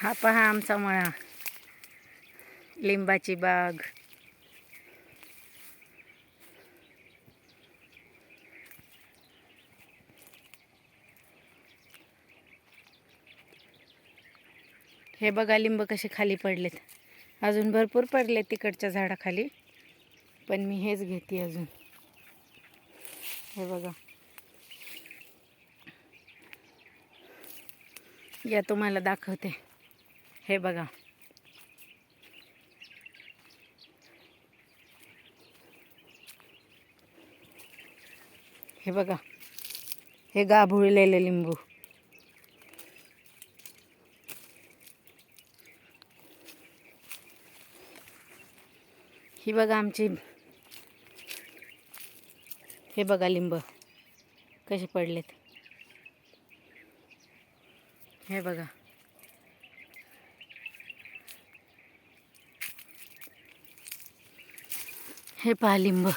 हा पहा आमचा मळा. लिंबाची बाग. हे बघा लिंब कसे खाली पडलेत. अजून भरपूर पडले तिकडच्या झाडाखाली. पण मी हेच घेते अजून. हे बघा. या तुम्हाला दाखवते. हे बघा. हे बघा. हे गाभुळलेले लिंबू. ही बघा आमची हे बघा लिंब. कसे पडलेत. हे बघा. हे पहा लिंब.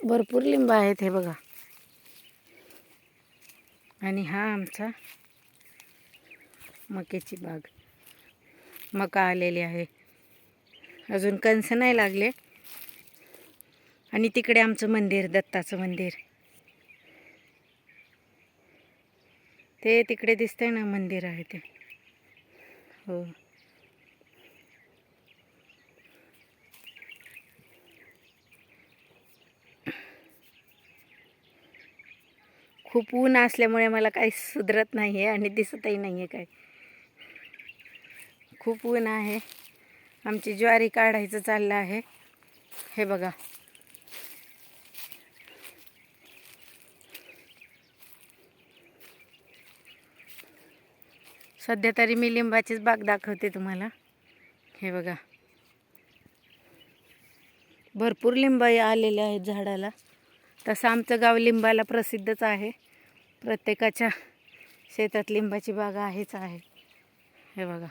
भरपूर लिंब आहेत हे बघा. आणि हा आमचा मक्याची बाग. मका आलेली आहे. अजून कंस नाही लागले. आणि तिकडे आमचं मंदिर दत्ताचं मंदिर. ते तिकडे दिसतंय ना मंदिर आहे ते. हो. खूप ऊन असल्यामुळे मला काही सुधरत नाही आहे आणि दिसतही नाही आहे काय खूप ऊन आहे. आमची ज्वारी काढायचं चाललं आहे. हे बघा. सध्या तरी मी लिंबाचीच बाग दाखवते तुम्हाला. हे बघा. भरपूर लिंब आलेले आहेत झाडाला. तसं आमचं गाव लिंबाला प्रसिद्धच आहे. प्रत्येकाच्या शेतात लिंबाची बागा आहेच आहे. हे बघा.